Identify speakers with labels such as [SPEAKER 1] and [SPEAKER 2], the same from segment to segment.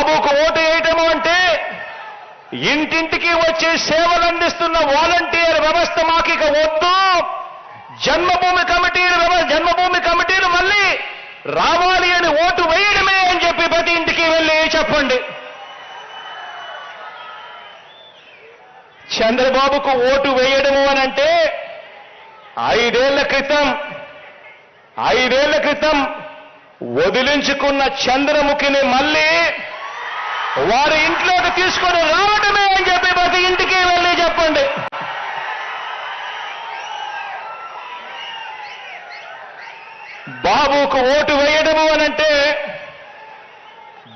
[SPEAKER 1] బాబుకు ఓటు వేయటము అంటే ఇంటింటికి వచ్చి సేవలు అందిస్తున్న వాలంటీర్ వ్యవస్థ మాకు ఇక వద్దు. జన్మభూమి కమిటీలు జన్మభూమి కమిటీలు మళ్ళీ రావాలి అని ఓటు వేయడమే అని చెప్పి ప్రతి ఇంటికి వెళ్ళి చెప్పండి. చంద్రబాబుకు ఓటు వేయడము అని అంటే ఐదేళ్ళ క్రితం ఐదేళ్ళ క్రితం వదిలించుకున్న చంద్రముఖిని మళ్ళీ వారి ఇంట్లోకి తీసుకొని రావటమే అని చెప్పి ప్రతి ఇంటికి వెళ్ళి చెప్పండి. బాబుకు ఓటు వేయడము అనంటే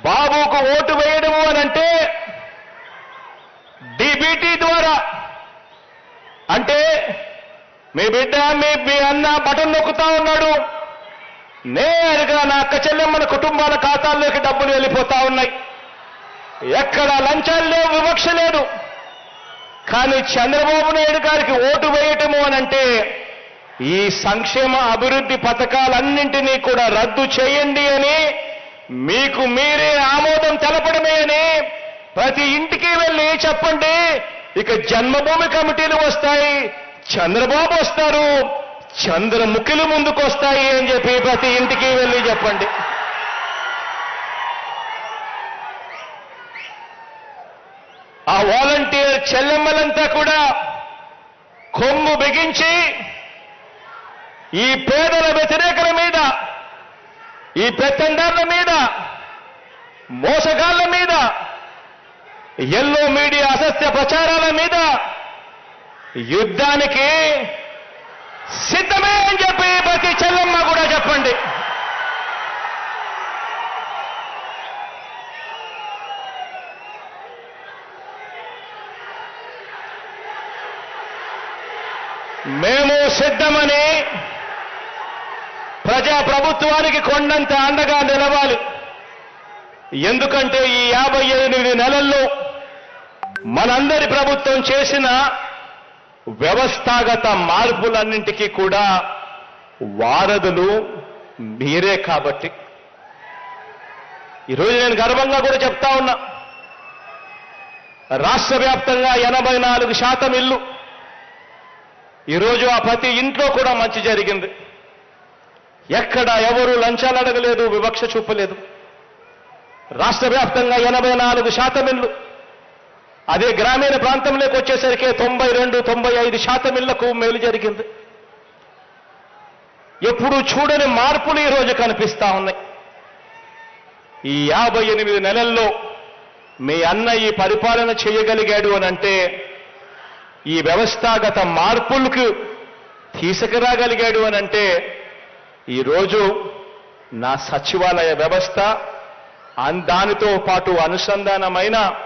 [SPEAKER 1] బాబుకు ఓటు వేయడము అనంటే డిబిటీ ద్వారా అంటే మీ బిడ్డ మీ మీ అన్న బటన్ నొక్కుతా ఉన్నాడు. నేరుగా నా అక్క చెల్లెమ్మల కుటుంబాల ఖాతాల్లోకి డబ్బులు వెళ్ళిపోతా ఉన్నాయి. ఎక్కడ లంచాలు లేవు వివక్ష లేదు. కానీ చంద్రబాబు నాయుడు గారికి ఓటు వేయటము అనంటే ఈ సంక్షేమ అభివృద్ధి పథకాలన్నింటినీ కూడా రద్దు చేయండి అని మీకు మీరే ఆమోదం తెలపడమే అని ప్రతి ఇంటికి వెళ్ళి చెప్పండి. ఇక జన్మభూమి కమిటీలు వస్తాయి చంద్రబాబు వస్తారు చంద్రముఖులు ముందుకు వస్తాయి అని చెప్పి ప్రతి ఇంటికి వెళ్ళి చెప్పండి. ఆ వాలంటీర్ చెల్లెమ్మలంతా కూడా కొమ్ము బిగించి ఈ పేదల వ్యతిరేకల మీద ఈ పెత్తందారుల మీద మోసగాళ్ళ మీద ఎల్లో మీడియా అసత్య ప్రచారాల మీద యుద్ధానికి సిద్ధమే అని చెప్పి ప్రతి చెల్లెమ్మ కూడా చెప్పండి. సిద్ధమని ప్రజా ప్రభుత్వానికి కొండంత అండగా నిలవాలి. ఎందుకంటే ఈ యాభై ఎనిమిది నెలల్లో మనందరి ప్రభుత్వం చేసిన వ్యవస్థాగత మార్పులన్నింటికీ కూడా వారధులు మీరే కాబట్టి. ఈరోజు నేను గర్వంగా కూడా చెప్తా ఉన్నా రాష్ట్ర వ్యాప్తంగా ఎనభై నాలుగు శాతం ఇల్లు ఈరోజు ఆ ప్రతి ఇంట్లో కూడా మంచి జరిగింది. ఎక్కడ ఎవరు లంచాలు అడగలేదు వివక్ష చూపలేదు. రాష్ట్ర వ్యాప్తంగా ఎనభై నాలుగు శాతం ఇళ్ళు. అదే గ్రామీణ ప్రాంతంలోకి వచ్చేసరికి తొంభై రెండు తొంభై ఐదు శాతం ఇళ్ళకు మేలు జరిగింది. ఎప్పుడు చూడని మార్పులు ఈరోజు కనిపిస్తా ఉన్నాయి. ఈ యాభై ఎనిమిది నెలల్లో మీ అన్న ఈ పరిపాలన చేయగలిగాడు అని అంటే ఈ వ్యవస్థాగత మార్పులకు తీసుకురాగలిగాడు అని అంటే ఈరోజు నా సచివాలయ వ్యవస్థ అన్- దానితో పాటు అనుసంధానమైన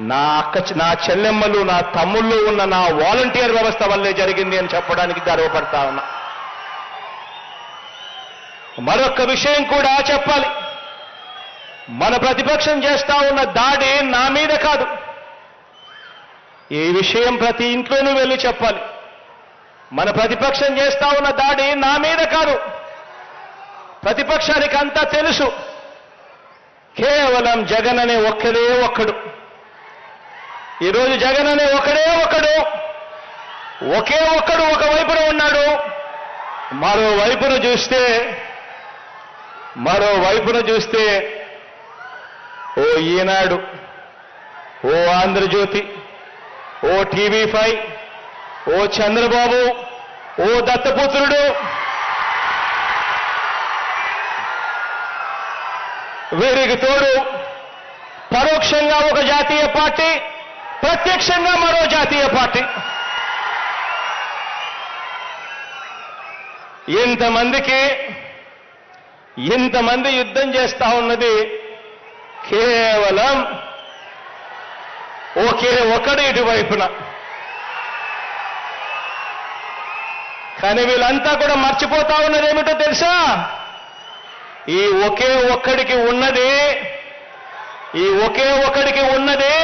[SPEAKER 1] నా అక్క నా చెల్లెమ్మలు నా తమ్ముళ్ళు ఉన్న నా వాలంటీర్ వ్యవస్థ వల్లే జరిగింది అని చెప్పడానికి గర్వపడతా ఉన్నా. మరొక విషయం కూడా చెప్పాలి. మన ప్రతిపక్షం చేస్తా ఉన్న దాడి నా మీద కాదు. ఈ విషయం ప్రతి ఇంట్లోనూ వెళ్ళి చెప్పాలి. మన ప్రతిపక్షం చేస్తా ఉన్న దాడి నా మీద కాదు. ప్రతిపక్షానికి అంతా తెలుసు. కేవలం జగన్ అనే ఒక్కడే ఒక్కడు. ఈరోజు జగన్ అనే ఒకడే ఒకడు ఒకే ఒక్కడు ఒక వైపున ఉన్నాడు. మరో వైపున చూస్తే మరో వైపున చూస్తే ఓ ఈనాడు ఓ ఆంధ్రజ్యోతి ఓ టీవీ ఫైవ్ ఓ చంద్రబాబు ఓ దత్తపుత్రుడు. వీరికి తోడు పరోక్షంగా ఒక జాతీయ పార్టీ ప్రత్యక్షంగా మరో జాతీయ పార్టీ. ఇంతమందికి ఇంతమంది యుద్ధం చేస్తా ఉన్నది కేవలం ఒకే ఒకడు ఇటువైపున. కానీ వీళ్ళంతా కూడా మర్చిపోతా ఉన్నది ఏమిటో తెలుసా? ఈ ఒకే ఒక్కడికి ఉన్నది ఈ ఒకే ఒక్కడికి ఉన్నది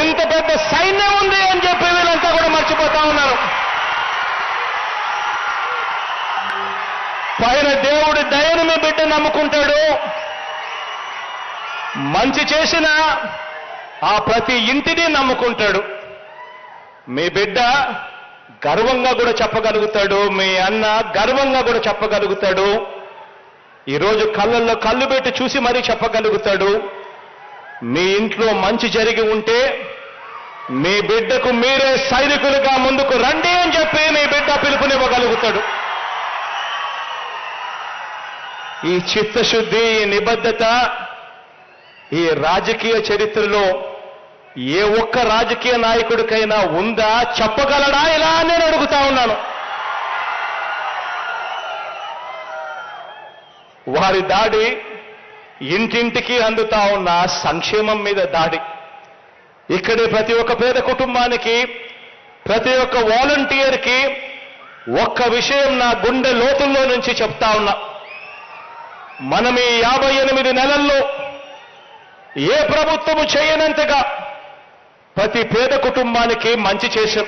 [SPEAKER 1] ఎంత పెద్ద సైన్యం ఉంది అని చెప్పి వీళ్ళంతా కూడా మర్చిపోతా ఉన్నారు. పైన దేవుడి దయను మీ బిడ్డ నమ్ముకుంటాడు. మంచి చేసిన ఆ ప్రతి ఇంటిని నమ్ముకుంటాడు. మీ బిడ్డ గర్వంగా కూడా చెప్పగలుగుతాడు. మీ అన్న గర్వంగా కూడా చెప్పగలుగుతాడు. ఈరోజు కళ్ళల్లో కళ్ళు పెట్టి చూసి మరీ చెప్పగలుగుతాడు. మీ ఇంట్లో మంచి జరిగి ఉంటే మీ బిడ్డకు మీరే సైనికులుగా ముందుకు రండి అని చెప్పి మీ బిడ్డ పిలుపునివ్వగలుగుతాడు. ఈ చిత్తశుద్ధి ఈ నిబద్ధత ఈ రాజకీయ చరిత్రలో ఏ ఒక్క రాజకీయ నాయకుడికైనా ఉందా చెప్పగలడా ఇలా నేను అడుగుతా ఉన్నాను. వారి దాడి ఇంటింటికి అందుతా ఉన్న సంక్షేమం మీద దాడి. ఇక్కడే ప్రతి ఒక్క పేద కుటుంబానికి ప్రతి ఒక్క వాలంటీర్కి ఒక్క విషయం నా గుండె లోతుల్లో నుంచి చెప్తా ఉన్నా. మనం ఈ యాభై ఎనిమిది నెలల్లో ఏ ప్రభుత్వము చేయనంతగా ప్రతి పేద కుటుంబానికి మంచి చేశాం.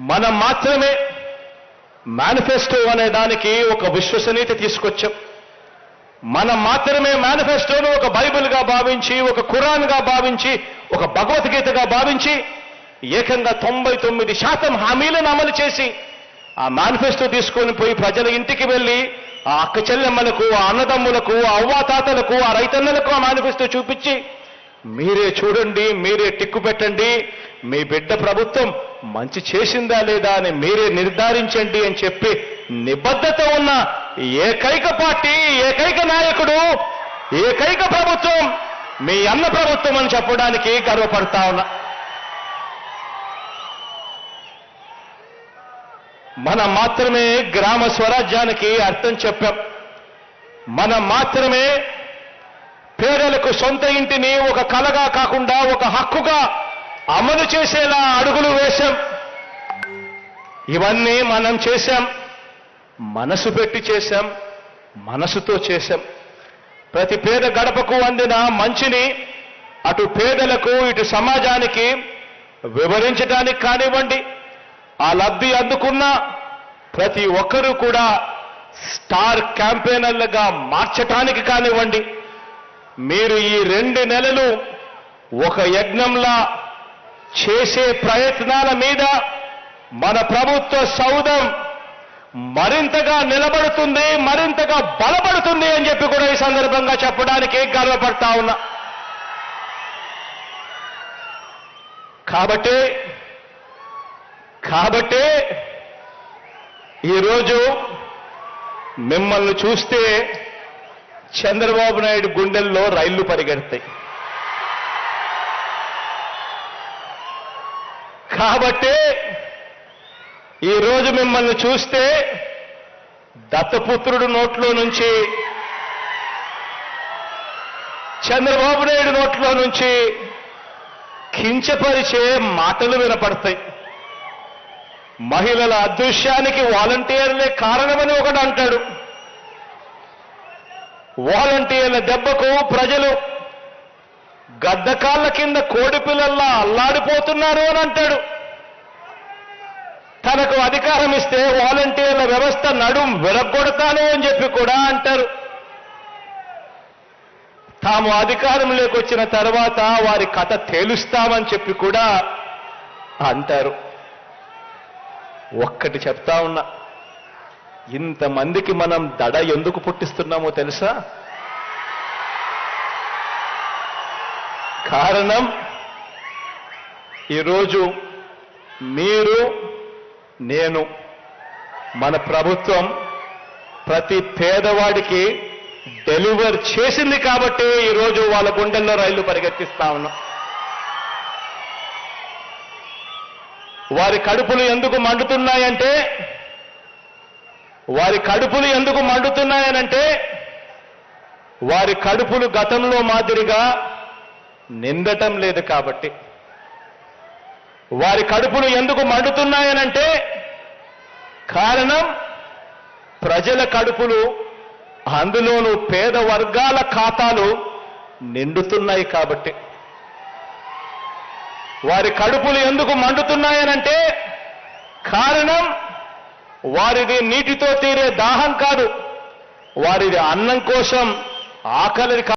[SPEAKER 1] మనం మాత్రమే మేనిఫెస్టో అనే దానికి ఒక విశ్వసనీయత తీసుకొచ్చాం. మనం మాత్రమే మేనిఫెస్టోను ఒక బైబిల్గా భావించి ఒక ఖురాన్గా భావించి ఒక భగవద్గీతగా భావించి ఏకంగా తొంభై తొమ్మిది శాతం హామీలను అమలు చేసి ఆ మేనిఫెస్టో తీసుకొని పోయి ప్రజల ఇంటికి వెళ్ళి ఆ అక్క చెల్లెమ్మలకు ఆ అన్నదమ్ములకు ఆ అవ్వాతాతలకు ఆ రైతన్నలకు ఆ మేనిఫెస్టో చూపించి మీరే చూడండి మీరే టిక్కు పెట్టండి మీ బిడ్డ ప్రభుత్వం మంచి చేసిందా లేదా అని మీరే నిర్ధారించండి అని చెప్పి నిబద్ధత ఉన్న ఏకైక పార్టీ ఏకైక నాయకుడు ఏకైక ప్రభుత్వం మీ అన్న ప్రభుత్వం అని చెప్పడానికి గర్వపడతా ఉన్నా. మనం మాత్రమే గ్రామ స్వరాజ్యానికి అర్థం చెప్పాం. మనం మాత్రమే పేదలకు సొంత ఇంటిని ఒక కలగా కాకుండా ఒక హక్కుగా అమలు చేసేలా అడుగులు వేశాం. ఇవన్నీ మనం చేశాం. మనసు పెట్టి చేశాం. మనసుతో చేశాం. ప్రతి పేద గడపకు అందిన మంచిని అటు పేదలకు ఇటు సమాజానికి వివరించడానికి కానివ్వండి. ఆ లబ్ధి అందుకున్న ప్రతి ఒక్కరూ కూడా స్టార్ క్యాంపెయినర్లుగా మార్చటానికి కానివ్వండి మీరు ఈ రెండు నెలలు ఒక యజ్ఞంలా చేసే ప్రయత్నాల మీద మన ప్రభుత్వ సౌధం మరింతగా నిలబడుతుంది మరింతగా బలపడుతుంది అని చెప్పి కూడా ఈ సందర్భంగా చెప్పడానికి గర్వపడతా ఉన్నా. కాబట్టి కాబట్టి ఈరోజు మిమ్మల్ని చూస్తే చంద్రబాబు నాయుడు గుండెల్లో రైళ్ళు పరిగెడతాయి. కాబట్టి ఈరోజు మిమ్మల్ని చూస్తే దత్తపుత్రుడు నోట్లో నుంచి చంద్రబాబు నాయుడు నోట్లో నుంచి కించపరిచే మాటలు వినపడతాయి. మహిళల అదృశ్యానికి వాలంటీర్లే కారణమని ఒకడు అంటాడు. వాలంటీర్ల దెబ్బకు ప్రజలు గద్దకాళ్ళ కింద కోడిపిల్లల్లా అల్లాడిపోతున్నారు అని అంటాడు. తనకు అధికారం ఇస్తే వాలంటీర్ల వ్యవస్థ నడుం విరగొడతాను అని చెప్పి కూడా అంటారు. తాము అధికారంలోకి వచ్చిన తర్వాత వారి కథ తేలుస్తామని చెప్పి కూడా అంటారు. ఒక్కటి చెప్తా ఉన్నా. ఇంతమందికి మనం దడ ఎందుకు పుట్టిస్తున్నామో తెలుసా? కారణం ఈరోజు మీరు నేను మన ప్రభుత్వం ప్రతి పేదవాడికి డెలివర్ చేసింది కాబట్టి ఈరోజు వాళ్ళ గుండెల్లో రైళ్ళు పరిగెత్తిస్తా ఉన్నాం. వారి కడుపులు ఎందుకు మండుతున్నాయంటే వారి కడుపులు ఎందుకు మండుతున్నాయనంటే వారి కడుపులు గతంలో మాదిరిగా నిందటం లేదు కాబట్టి. వారి కడుపులు ఎందుకు మండుతున్నాయనంటే కారణం ప్రజల కడుపులు అందులోనూ పేద వర్గాల ఖాతాలు నిండుతున్నాయి కాబట్టి. వారి కడుపులు ఎందుకు మండుతున్నాయనంటే కారణం వారిది నీటితో తీరే దాహం కాదు. వారిది అన్నం కోసం ఆకలి